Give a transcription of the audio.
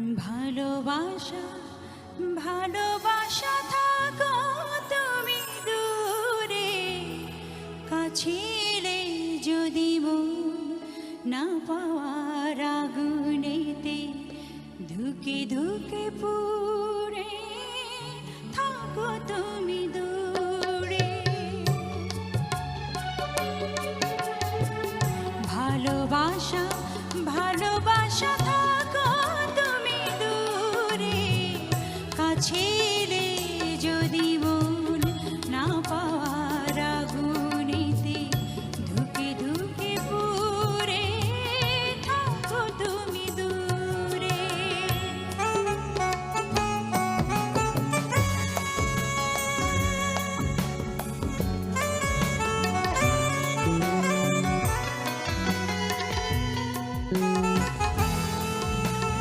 ভালোবাসা ভালোবাসা থাকো তুমি দূরে। কাছিলে যদি না পাওয়ার আগুনেতে ধুকে ধুকে পুরে থাকো তুমি দূরে। ছিল